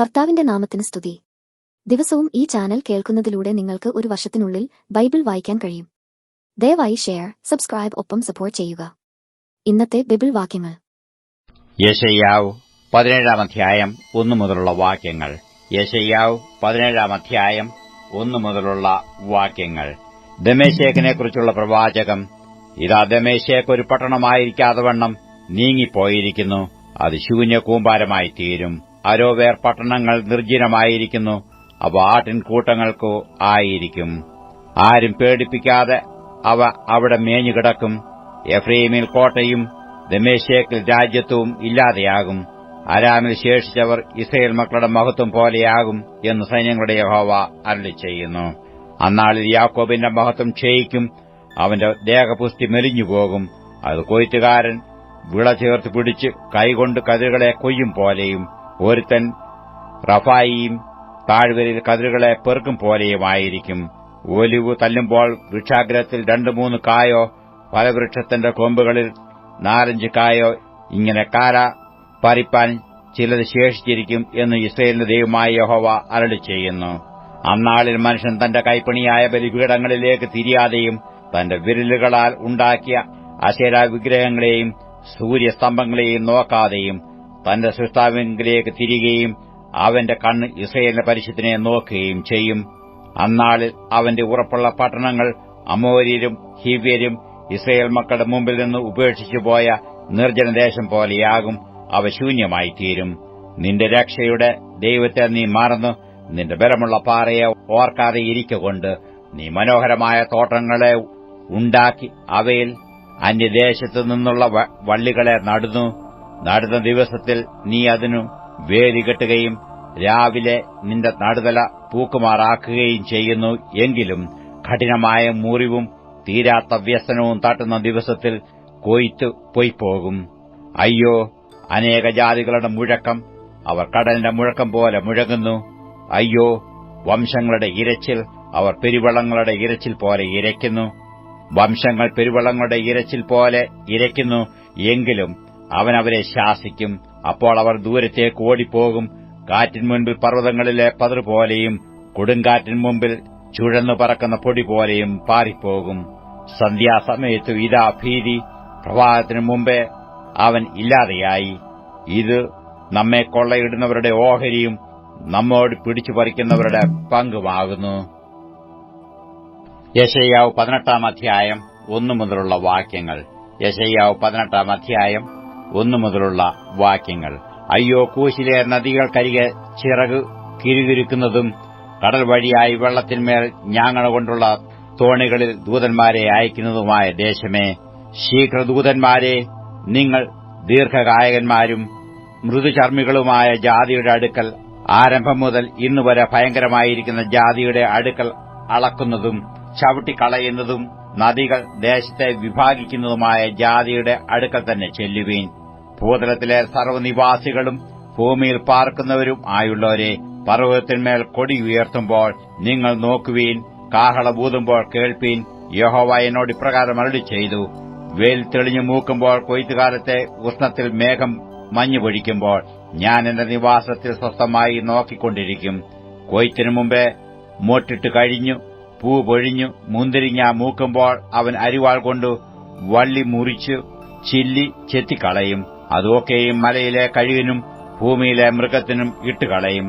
കർത്താവിന്റെ നാമത്തിന് സ്തുതി. ദിവസവും ഈ ചാനൽ കേൾക്കുന്നതിലൂടെ നിങ്ങൾക്ക് ഒരു വർഷത്തിനുള്ളിൽ ബൈബിൾ വായിക്കാൻ കഴിയും. ദയവായി ഷെയർ സബ്സ്ക്രൈബ് ഒപ്പം സപ്പോർട്ട് ചെയ്യുക. ഇന്നത്തെ ബൈബിൾ വാക്യങ്ങൾ. യശയ്യാവ് പതിനേഴാം അധ്യായം ഒന്നു മുതലുള്ള വാക്യങ്ങൾ. യശയ്യാവ് പതിനേഴാം അധ്യായം ഒന്നു മുതലുള്ള വാക്യങ്ങൾ. ദമേശേഖിനെ കുറിച്ചുള്ള പ്രവാചകം ഇതാ ദമേശേഖ് ഒരു പട്ടണമായിരിക്കാതെ വണ്ണം നീങ്ങിപ്പോയിരിക്കുന്നു. അത് ശൂന്യ കൂമ്പാരമായി തീരും അരോവേർ പട്ടണങ്ങൾ നിർജനമായിരിക്കുന്നു. അവ ആട്ടിൻകൂട്ടങ്ങൾക്കു ആയിരിക്കും. ആരും പേടിപ്പിക്കാതെ അവ അവിടെ മേഞ്ഞുകിടക്കും. എഫ്രീമിൽ കോട്ടയും ദമേശേക്കിൽ രാജ്യത്വവും ഇല്ലാതെയാകും. അരാമിൽ ശേഷിച്ചവർ ഇസ്രയേൽ മക്കളുടെ മഹത്വം പോലെയാകും എന്ന് സൈന്യങ്ങളുടെ യഹോവ അരളി ചെയ്യുന്നു. അന്നാളിൽ യാക്കോബിന്റെ മഹത്വം ക്ഷയിക്കും. അവന്റെ ദേഹപുഷ്ടി മെലിഞ്ഞുപോകും. അത് കൊയ്ത്തുകാരൻ വിള ചേർത്ത് പിടിച്ച് കൈകൊണ്ട് കതിരുകളെ കൊയ്യും പോലെയും ഒരുത്തൻ റഫായിയും താഴ്വരയിൽ കതിരുകളെ പെറുക്കും പോലെയുമായിരിക്കും. ഒലിവ് തല്ലുമ്പോൾ വൃക്ഷാഗ്രഹത്തിൽ രണ്ടു മൂന്ന് കായോ ഫലവൃക്ഷത്തിന്റെ കൊമ്പുകളിൽ നാലഞ്ച് കായോ ഇങ്ങനെ കാര പറിപ്പാൻ ചിലത് ശേഷിച്ചിരിക്കും എന്ന് ഇസ്രയേലിന്റെ ദൈവമായ യഹോവ അരളി ചെയ്യുന്നു. അന്നാളിൽ മനുഷ്യൻ തന്റെ കൈപ്പണിയായ ബലിപീഠങ്ങളിലേക്ക് തിരിയാതെയും തന്റെ വിരലുകളാൽ ഉണ്ടാക്കിയ അശേര വിഗ്രഹങ്ങളെയും സൂര്യസ്തംഭങ്ങളെയും നോക്കാതെയും തന്റെ സൃഷ്ടാവിലേക്ക് തിരികെയും അവന്റെ കണ്ണ് ഇസ്രയേലിന്റെ പരിശുദ്ധിനെ നോക്കുകയും ചെയ്യും. അന്നാളിൽ അവന്റെ ഉറപ്പുള്ള പട്ടണങ്ങൾ അമോര്യരും ഹിവ്യരും ഇസ്രയേൽ മക്കളുടെ മുമ്പിൽ നിന്ന് ഉപേക്ഷിച്ചു പോയ നിർജനദേശം പോലെയാകും. അവ ശൂന്യമായി തീരും നിന്റെ രക്ഷയുടെ ദൈവത്തെ നീ മറന്നു നിന്റെ ബലമുള്ള പാറയെ ഓർക്കാതെ ഇരിക്കൊണ്ട് നീ മനോഹരമായ തോട്ടങ്ങളെ ഉണ്ടാക്കി അവയിൽ അന്യദേശത്തു നിന്നുള്ള വള്ളികളെ നടുന്നു. നടുന്ന ദിവസത്തിൽ നീ അതിനു വേലി കെട്ടുകയും രാവിലെ നിന്റെ നടുതല പൂക്കുമാറാക്കുകയും ചെയ്യുന്നു എങ്കിലും കഠിനമായ മുറിവും തീരാത്ത വ്യസനവും തട്ടുന്ന ദിവസത്തിൽ കൊയ്ത്ത് പൊയ്പോകും അയ്യോ അനേക ജാതികളുടെ മുഴക്കം അവർ കടലിന്റെ മുഴക്കം പോലെ മുഴങ്ങുന്നു. അയ്യോ വംശങ്ങളുടെ ഇരച്ചിൽ അവർ പെരുവള്ളങ്ങളുടെ ഇരച്ചിൽ പോലെ ഇരയ്ക്കുന്നു. വംശങ്ങൾ പെരുവള്ളങ്ങളുടെ ഇരച്ചിൽ പോലെ ഇരയ്ക്കുന്നു. എങ്കിലും അവൻ അവരെ ശാസിക്കും. അപ്പോൾ അവർ ദൂരത്തേക്ക് ഓടിപ്പോകും. കാറ്റിൻ മുൻപിൽ പർവതങ്ങളിലെ പതിർ പോലെയും കൊടുങ്കാറ്റിൻ മുമ്പിൽ ചുഴന്നു പറക്കുന്ന പൊടി പോലെയും പാറിപ്പോകും. സന്ധ്യാസമയത്തു ഇതാ ഭീതി. പ്രഭാതത്തിനു മുമ്പേ അവൻ ഇല്ലാതെയായി. ഇത് നമ്മെ കൊള്ളയിടുന്നവരുടെ ഓഹരിയും നമ്മോട് പിടിച്ചു പറിക്കുന്നവരുടെ പങ്കുമാകുന്നു. യശയ്യാവ് പതിനെട്ടാം അധ്യായം ഒന്നു മുതലുള്ള വാക്യങ്ങൾ. യശയ്യാവ് പതിനെട്ടാം അധ്യായം ഒന്നു മുതലുള്ള വാക്യങ്ങൾ. അയ്യോ കൂശിലെ നദികൾക്കരികെ ചിറക് കിരുകിരുക്കുന്നതും കടൽ വഴിയായി വെള്ളത്തിന്മേൽ ഞാങ്ങണ കൊണ്ടുള്ള തോണികളിൽ ദൂതന്മാരെ അയക്കുന്നതുമായ ദേശമേ ശീഘ്രദൂതന്മാരെ നിങ്ങൾ ദീർഘകായകന്മാരും മൃദുചർമ്മികളുമായ ജാതിയുടെ അടുക്കൽ ആരംഭം മുതൽ ഇന്നുവരെ ഭയങ്കരമായിരിക്കുന്ന ജാതിയുടെ അടുക്കൽ അളക്കുന്നതും ചവിട്ടിക്കളയുന്നതും നദികൾ ദേശത്തെ വിഭാഗിക്കുന്നതുമായ ജാതിയുടെ അടുക്കൽ തന്നെ ചെല്ലുവീൻ ഭൂതലത്തിലെ സർവനിവാസികളും ഭൂമിയിൽ പാർക്കുന്നവരും ആയുള്ളവരെ പർവതത്തിന്മേൽ കൊടി ഉയർത്തുമ്പോൾ നിങ്ങൾ നോക്കുവീൻ കാഹളബൂതുമ്പോൾ കേൾപ്പീൻ യഹോവ എന്നോട് ഇപ്രകാരം അരളി ചെയ്തു. വേൽ തെളിഞ്ഞു മൂക്കുമ്പോൾ കൊയ്ത്തുകാലത്തെ ഉഷ്ണത്തിൽ മേഘം മഞ്ഞു പൊഴിക്കുമ്പോൾ ഞാൻ എന്റെ നിവാസത്തിൽ സ്വസ്ഥമായി നോക്കിക്കൊണ്ടിരിക്കും. കൊയ്ത്തിനു മുമ്പേ മോട്ടിട്ട് കഴിഞ്ഞു. പൂ പൊഴിഞ്ഞു മുന്തിരിങ്ങ മൂക്കുമ്പോൾ അവൻ അരിവാൾ കൊണ്ടു വള്ളി മുറിച്ചു ചില്ലി ചെത്തിക്കളയും. അതൊക്കെയും മലയിലെ കഴുകിനും ഭൂമിയിലെ മൃഗത്തിനും ഇട്ടുകളയും.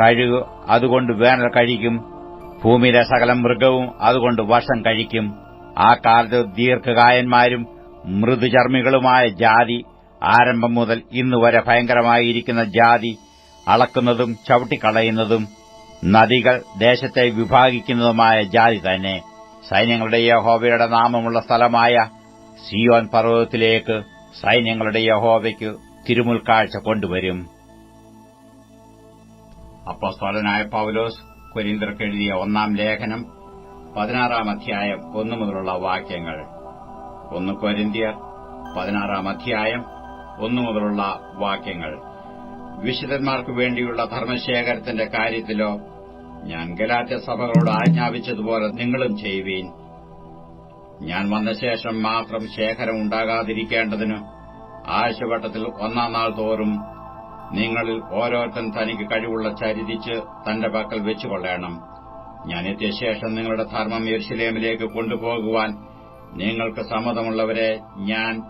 കഴുകു അതുകൊണ്ട് വേനൽ കഴിക്കും. ഭൂമിയിലെ സകല മൃഗവും അതുകൊണ്ട് വർഷം കഴിക്കും. ആ കാലത്ത് ദീർഘകായന്മാരും മൃദുചർമ്മികളുമായ ജാതി ആരംഭം മുതൽ ഇന്നുവരെ ഭയങ്കരമായിരിക്കുന്ന ജാതി അളക്കുന്നതും ചവിട്ടിക്കളയുന്നതും നദികൾ ദേശത്തെ വിഭാഗിക്കുന്നതുമായ ജാതി തന്നെ. സൈന്യങ്ങളുടെ യഹോവയുടെ നാമമുള്ള സ്ഥലമായ സിയോൻ പർവതത്തിലേക്ക് സൈന്യങ്ങളുടെ യഹോവയ്ക്ക് തിരുമുൽക്കാഴ്ച കൊണ്ടുവരും. അപ്പോസ്തോലനായ പൌലോസ് കൊരിന്തർക്ക് എഴുതിയ ഒന്നാം ലേഖനം പതിനാറാം അധ്യായം ഒന്നു മുതലുള്ള വാക്യങ്ങൾ. ഒന്ന് കൊരിന്തിയർ പതിനാറാം അധ്യായം ഒന്നു മുതലുള്ള വാക്യങ്ങൾ. വിശുദ്ധന്മാർക്ക് വേണ്ടിയുള്ള ധർമ്മശേഖരത്തിന്റെ കാര്യത്തിലോ ഞാൻ ഗലാറ്റ സഭകളോട് ആജ്ഞാപിച്ചതുപോലെ നിങ്ങളും ചെയ്യുവീൻ. ഞാൻ വന്ന ശേഷം മാത്രം ശേഖരം ഉണ്ടാകാതിരിക്കേണ്ടതിന് ആഴ്ചവട്ടത്തിൽ ഒന്നാം നാൾ തോറും നിങ്ങളിൽ ഓരോരുത്തൻ തനിക്ക് കഴിവുള്ള ചരിതിച്ച് തന്റെ പക്കൽ വെച്ചുകൊള്ളേണം. ഞാൻ ശേഷം നിങ്ങളുടെ ധർമ്മം യെരുശലേമിലേക്ക് കൊണ്ടുപോകുവാൻ നിങ്ങൾക്ക് സമ്മതമുള്ളവരെ ഞാൻ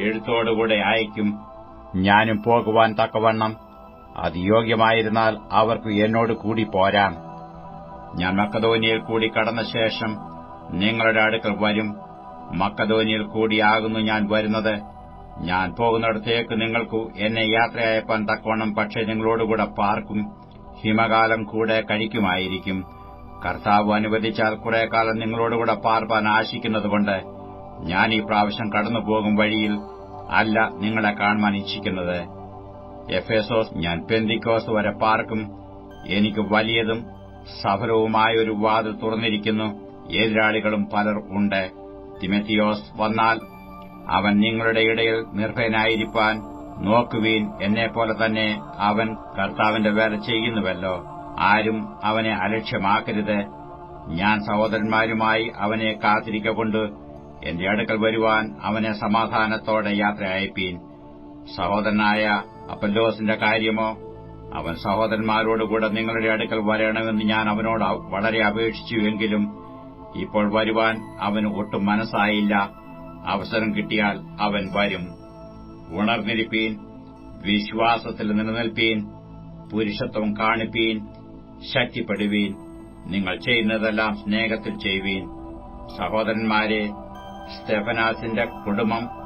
എഴുത്തോടുകൂടെ അയക്കും. ഞാനും പോകുവാൻ തക്കവണ്ണം അത് യോഗ്യമായിരുന്നാൽ അവർക്ക് എന്നോട് കൂടി പോരാം. ഞാൻ മക്കതോനിയിൽ കൂടി കടന്ന ശേഷം നിങ്ങളുടെ അടുക്കൽ വരും. മക്കതോനിയിൽ കൂടിയാകുന്നു ഞാൻ വരുന്നത്. ഞാൻ പോകുന്നിടത്തേക്ക് നിങ്ങൾക്കു എന്നെ യാത്രയയപ്പാൻ തക്കവണ്ണം പക്ഷേ നിങ്ങളോടുകൂടെ പാർക്കും ഹിമകാലം കൂടെ കഴിക്കുമായിരിക്കും. കർത്താവ് അനുവദിച്ചാൽ കുറെ കാലം നിങ്ങളോടുകൂടെ പാർപ്പാൻ ആശിക്കുന്നതുകൊണ്ട് ഞാൻ ഈ പ്രാവശ്യം കടന്നുപോകും വഴിയിൽ അല്ല നിങ്ങളെ കാണുവാൻ ഇച്ഛിക്കുന്നത്. എഫേസോസ് ഞാൻ പെന്തിക്കോസ് വരെ പാർക്കും. എനിക്ക് വലിയതും സഫലവുമായ ഒരു വാതിൽ തുറന്നിരിക്കുന്നു. എതിരാളികളും പലർ ഉണ്ട്. തിമത്തിയോസ് വന്നാൽ അവൻ നിങ്ങളുടെ ഇടയിൽ നിർഭയനായിരിക്കാൻ നോക്കുവീൻ. എന്നെപ്പോലെ തന്നെ അവൻ കർത്താവിന്റെ വേല ചെയ്യുന്നുവല്ലോ. ആരും അവനെ അലക്ഷ്യമാക്കരുത്. ഞാൻ സഹോദരന്മാരുമായി അവനെ കാത്തിരിക്കൊണ്ട് എന്റെ അടുക്കൽ വരുവാൻ അവനെ സമാധാനത്തോടെ യാത്ര അയപ്പീൻ സഹോദരനായ അപ്പല്ലോസിന്റെ കാര്യമോ? അവൻ സഹോദരന്മാരോടുകൂടെ നിങ്ങളുടെ അടുക്കൽ വരണമെന്ന് ഞാൻ അവനോട് വളരെ അപേക്ഷിച്ചുവെങ്കിലും ഇപ്പോൾ വരുവാൻ അവന് ഒട്ടും മനസ്സായില്ല. അവസരം കിട്ടിയാൽ അവൻ വരും. ഉണർന്നിരിപ്പീൻ വിശ്വാസത്തിൽ നിലനിൽപ്പീൻ പുരുഷത്വം കാണിപ്പീൻ ശക്തിപ്പെടുവീൻ. നിങ്ങൾ ചെയ്യുന്നതെല്ലാം സ്നേഹത്തിൽ ചെയ്യുവീൻ. സഹോദരന്മാരെ സ്റ്റെഫനാസിന്റെ കുടുംബം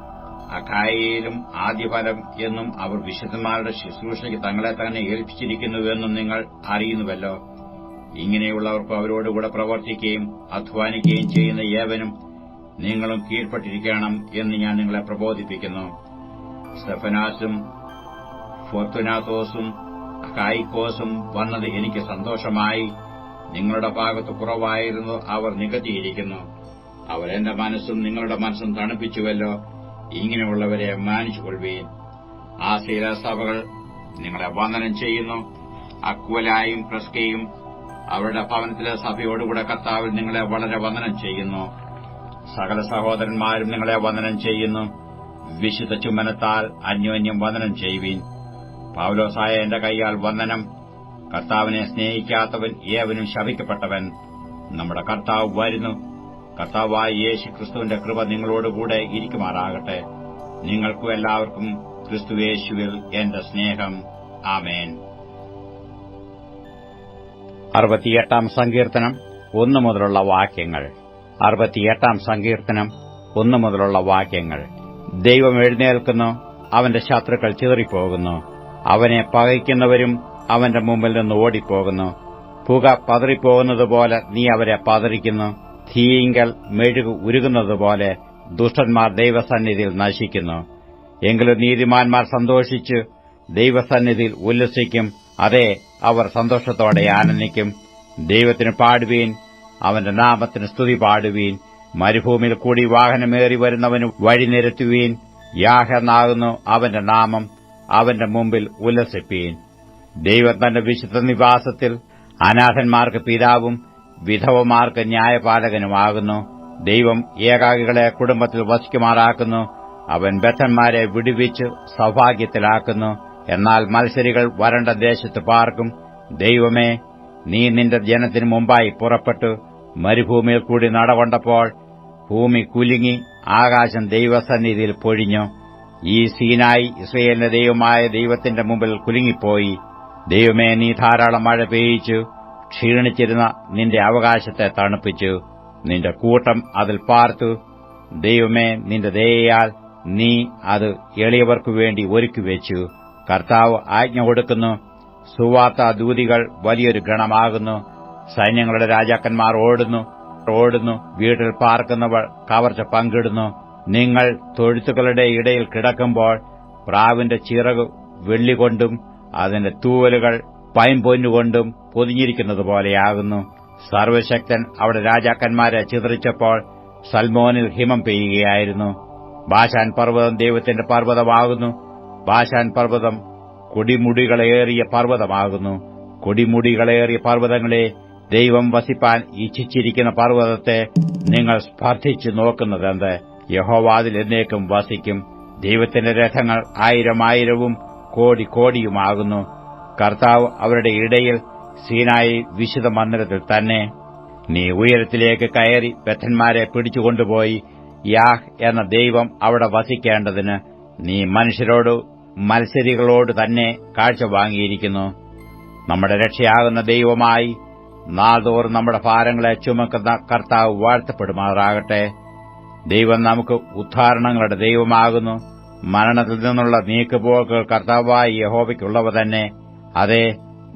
അഖായയിലും ആദ്യഫലം എന്നും അവർ വിശുദ്ധന്മാരുടെ ശുശ്രൂഷയ്ക്ക് തങ്ങളെ തന്നെ ഏൽപ്പിച്ചിരിക്കുന്നുവെന്നും നിങ്ങൾ അറിയുന്നുവല്ലോ. ഇങ്ങനെയുള്ളവർക്ക് അവരോടുകൂടെ പ്രവർത്തിക്കുകയും അധ്വാനിക്കുകയും ചെയ്യുന്ന ഏവനും നിങ്ങളും കീഴ്പ്പെട്ടിരിക്കണം എന്ന് ഞാൻ നിങ്ങളെ പ്രബോധിപ്പിക്കുന്നു. സ്റ്റെഫനാസും ഫോർത്തുനാത്തോസും അക്കായിക്കോസും വന്നത് എനിക്ക് സന്തോഷമായി. നിങ്ങളുടെ ഭാഗത്ത് കുറവായിരുന്നു അവർ നികത്തിയിരിക്കുന്നു. അവരെന്റെ മനസ്സും നിങ്ങളുടെ മനസ്സും തണുപ്പിച്ചുവല്ലോ. ഇങ്ങനെയുള്ളവരെ മാനിച്ചുകൊള്ളുവീൻ. ആ ശീലസഭകൾ നിങ്ങളെ വന്ദനം ചെയ്യുന്നു. അക്വലായും പ്രസ്കയും അവരുടെ ഭവനത്തിലെ സഭയോടുകൂടെ കർത്താവിൽ നിങ്ങളെ വളരെ വന്ദനം ചെയ്യുന്നു. സകല സഹോദരന്മാരും നിങ്ങളെ വന്ദനം ചെയ്യുന്നു. വിശുദ്ധ ചുമനത്താൽ അന്യോന്യം വന്ദനം ചെയ്യുവീൻ. പൌലോസായ എന്റെ കൈയാൽ വന്ദനം. കർത്താവിനെ സ്നേഹിക്കാത്തവൻ ഏവനും ശപിക്കപ്പെട്ടവൻ. നമ്മുടെ കർത്താവ് വരുന്നു. കർത്താവായ യേശു ക്രിസ്തുവിന്റെ കൃപ നിങ്ങളോടുകൂടെ ഇരിക്കുമാറാകട്ടെ. നിങ്ങൾക്കും എല്ലാവർക്കും ക്രിസ്തുവേശുവിൽ എന്റെ സ്നേഹം. ആമേൻ. അറുപത്തിയെട്ടാം സങ്കീർത്തനം ഒന്നു മുതലുള്ള വാക്യങ്ങൾ. അറുപത്തിയെട്ടാം സങ്കീർത്തനം ഒന്നു മുതലുള്ള വാക്യങ്ങൾ. ദൈവം എഴുന്നേൽക്കുന്നു അവന്റെ ശത്രുക്കൾ ചിതറിപ്പോകുന്നു. അവനെ പകയ്ക്കുന്നവരും അവന്റെ മുമ്പിൽ നിന്ന് ഓടിപ്പോകുന്നു. പുക പതറിപ്പോകുന്നതുപോലെ നീ അവരെ പതറിക്കുന്നു. തീയിങ്കൽ മെഴുകു ഉരുകുന്നതുപോലെ ദുഷ്ടന്മാർ ദൈവസന്നിധിയിൽ നശിക്കുന്നു. എങ്കിലും നീതിമാന്മാർ സന്തോഷിച്ച് ദൈവസന്നിധിയിൽ ഉല്ലസിക്കും അതെ അവർ സന്തോഷത്തോടെ ആനന്ദിക്കും. ദൈവത്തിന് പാടുവീൻ അവന്റെ നാമത്തിന് സ്തുതി പാടുവീൻ. മരുഭൂമിയിൽ കൂടി വാഹനമേറി വരുന്നവന് വഴി നിരത്തുവീൻ. യാഹെന്നാകുന്നു അവന്റെ നാമം അവന്റെ മുമ്പിൽ ഉല്ലസിപ്പീൻ. ദൈവം തന്റെ വിശുദ്ധ നിവാസത്തിൽ അനാഥന്മാർക്ക് പിതാവും വിധവമാർക്ക് ന്യായപാലകനുമാകുന്നു ദൈവം ഏകാകികളെ കുടുംബത്തിൽ വസിക്കുമാറാക്കുന്നു. അവൻ ബദ്ധന്മാരെ വിടുവിച്ച് സൗഭാഗ്യത്തിലാക്കുന്നു. എന്നാൽ മത്സരികൾ വരണ്ട ദേശത്ത് പാർക്കും. ദൈവമേ നീ നിന്റെ ജനത്തിന് മുമ്പായി പുറപ്പെട്ടു. മരുഭൂമിയിൽ കൂടി നടവണ്ടപ്പോൾ ഭൂമി കുലുങ്ങി ആകാശം ദൈവസന്നിധിയിൽ പൊഴിഞ്ഞു. ഈ സീനായി ഇസ്രയേലിന്റെ ദൈവമായ ദൈവത്തിന്റെ മുമ്പിൽ കുലുങ്ങിപ്പോയി. ദൈവമേ നീ ധാരാളം മഴ പെയ്യിച്ചു. ക്ഷീണിച്ചിരുന്ന നിന്റെ അവകാശത്തെ തണുപ്പിച്ചു. നിന്റെ കൂട്ടം അതിൽ പാർത്തു. ദൈവമേ നിന്റെ ദയയാൽ നീ അത് എളിയവർക്കു വേണ്ടി ഒരുക്കിവെച്ചു കർത്താവ് ആജ്ഞ കൊടുക്കുന്നു. സുവാർത്ത ദൂതികൾ വലിയൊരു ഗണമാകുന്നു. സൈന്യങ്ങളുടെ രാജാക്കന്മാർ ഓടുന്നു. ഓടുന്നു. വീട്ടിൽ പാർക്കുന്നവർ കവർച്ച പങ്കിടുന്നു. നിങ്ങൾ തൊഴുത്തുകളുടെ ഇടയിൽ കിടക്കുമ്പോൾ പ്രാവിന്റെ ചിറക് വെള്ളികൊണ്ടും അതിന്റെ തൂവലുകൾ പൈൻപൊന്നുകൊണ്ടും പൊതിഞ്ഞിരിക്കുന്നതുപോലെയാകുന്നു. സർവശക്തൻ അവിടെ രാജാക്കന്മാരെ ചിതറിച്ചപ്പോൾ സൽമോനിൽ ഹിമം പെയ്യുകയായിരുന്നു. ബാഷാൻ പർവതം ദൈവത്തിന്റെ പർവതമാകുന്നു. ബാഷാൻ പർവതം കൊടിമുടികളേറിയ പർവതമാകുന്നു. കൊടിമുടികളേറിയ പർവതങ്ങളെ ദൈവം വസിപ്പാൻ ഇച്ഛിച്ചിരിക്കുന്ന പർവതത്തെ നിങ്ങൾ സ്പർശിച്ചു നോക്കുന്നതെന്ത്? യഹോവാതിൽ എന്നേക്കും വസിക്കും. ദൈവത്തിന്റെ രഥങ്ങൾ ആയിരം ആയിരവും കോടി കോടിയുമാകുന്നു. കർത്താവ് അവരുടെ ഇടയിൽ സീനായി വിശുദ്ധ മന്ദിരത്തിൽ തന്നെ. നീ ഉയരത്തിലേക്ക് കയറി ബദ്ധന്മാരെ പിടിച്ചുകൊണ്ടുപോയി. യാഹ് എന്ന ദൈവം അവിടെ വസിക്കേണ്ടതിന് നീ മനുഷ്യരോട് മത്സരികളോട് തന്നെ കാഴ്ച വാങ്ങിയിരിക്കുന്നു. നമ്മുടെ രക്ഷയാകുന്ന ദൈവമായി നാൾതോറും നമ്മുടെ ഭാരങ്ങളെ ചുമക്കുന്ന കർത്താവ് വാഴ്ത്തപ്പെടുമാറാകട്ടെ. ദൈവം നമുക്ക് ഉദ്ധാരണങ്ങളുടെ ദൈവമാകുന്നു. മരണത്തിൽ നിന്നുള്ള നീക്കുപോക്കുകൾ കർത്താവായി യഹോബയ്ക്കുള്ളവ തന്നെ. അതെ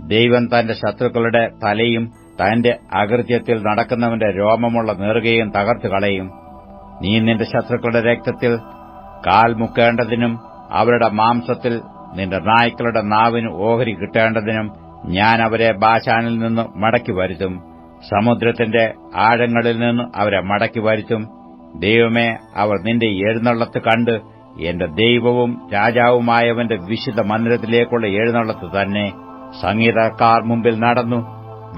ദൈവം തന്റെ ശത്രുക്കളുടെ തലയും തന്റെ അകൃത്യത്തിൽ നടക്കുന്നവന്റെ രോമമുള്ള നേറുകയും തകർത്തു കളയും. നീ നിന്റെ ശത്രുക്കളുടെ രക്തത്തിൽ കാൽ മുക്കേണ്ടതിനും അവരുടെ മാംസത്തിൽ നിന്റെ നായ്ക്കളുടെ നാവിന് ഓഹരി കിട്ടേണ്ടതിനും ഞാൻ അവരെ ബാശാനിൽ നിന്ന് മടക്കി വരുത്തും. സമുദ്രത്തിന്റെ ആഴങ്ങളിൽ നിന്ന് അവരെ മടക്കി വരുത്തും. ദൈവമേ അവർ നിന്റെ എഴുന്നള്ളത്ത് കണ്ട് എന്റെ ദൈവവും രാജാവുമായവന്റെ വിശുദ്ധ മന്ദിരത്തിലേക്കുള്ള എഴുന്നള്ളത്ത് തന്നെ സംഗീതക്കാർ മുമ്പിൽ നടന്നു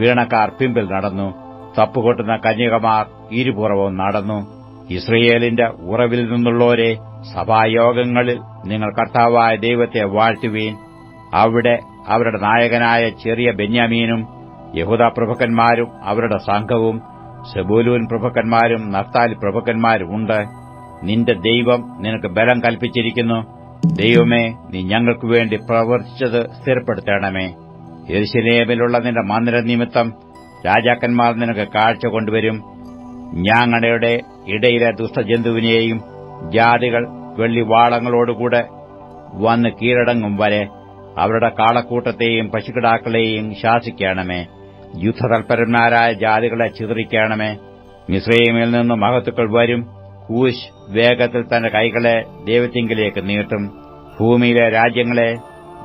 വീണക്കാർ പിമ്പിൽ നടന്നു തപ്പുകൊട്ടുന്ന കന്യകമാർ ഇരുപുറവും നടന്നു. ഇസ്രയേലിന്റെ ഉറവിൽ നിന്നുള്ളവരെ സഭായോഗങ്ങളിൽ നിങ്ങൾ കർത്താവായ ദൈവത്തെ വാഴ്ത്തുവീൻ. അവിടെ അവരുടെ നായകനായ ചെറിയ ബെന്യാമീനും യഹൂദ പ്രഭുക്കന്മാരും അവരുടെ സംഘവും സെബൂലൂൻ പ്രഭുക്കന്മാരും നഫ്താലി പ്രഭുക്കന്മാരും ഉണ്ട്. നിന്റെ ദൈവം നിനക്ക് ബലം കൽപ്പിച്ചിരിക്കുന്നു. ദൈവമേ നീ ഞങ്ങൾക്കു വേണ്ടി പ്രവർത്തിച്ചത് സ്ഥിരപ്പെടുത്തണമേ. യെരുശലേമിലുള്ള നിന്റെ മന്ദിര നിമിത്തം രാജാക്കന്മാർ നിനക്ക് കാഴ്ച കൊണ്ടുവരും. ഞാങ്ങടയുടെ ഇടയിലെ ദുഷ്ടജന്തുവിനെയും ജാതികൾ വെള്ളിവാളങ്ങളോടുകൂടെ വന്ന് കീഴടങ്ങും വരെ അവരുടെ കാളക്കൂട്ടത്തെയും പശുക്കിടാക്കളെയും ശാസിക്കണമേ. യുദ്ധതൽപരന്മാരായ ജാതികളെ ചിതറിക്കണമേ. മിശ്രൈമിൽ നിന്ന് മഹത്തുക്കൾ വരും. കൂശ് വേഗത്തിൽ തന്റെ കൈകളെ ദൈവത്തിങ്കിലേക്ക് നീട്ടും. ഭൂമിയിലെ രാജ്യങ്ങളെ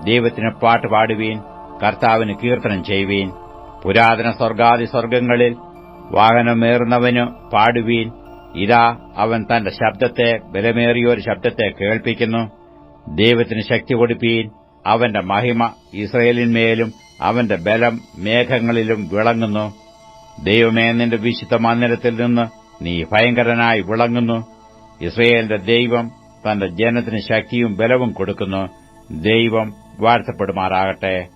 ദൈവത്തിന് പാട്ട് പാടുവീൻ കർത്താവിന് കീർത്തനം ചെയ്യുവീൻ. പുരാതന സ്വർഗാദി സ്വർഗങ്ങളിൽ വാഹനമേറുന്നവനു പാടുവീൻ. ഇതാ അവൻ തന്റെ ശബ്ദത്തെ ബലമേറിയൊരു ശബ്ദത്തെ കേൾപ്പിക്കുന്നു. ദൈവത്തിന് ശക്തി കൊടുപ്പീൻ. അവന്റെ മഹിമ ഇസ്രയേലിന്മേലും അവന്റെ ബലം മേഘങ്ങളിലും വിളങ്ങുന്നു. ദൈവമേ നിന്റെ വിശുദ്ധ മന്ദിരത്തിൽ നിന്ന് നീ ഭയങ്കരനായി വിളങ്ങുന്നു. ഇസ്രയേലിന്റെ ദൈവം തന്റെ ജനത്തിന് ശക്തിയും ബലവും കൊടുക്കുന്നു. ദൈവം വാഴ്ത്തപ്പെടുമാറാകട്ടെ.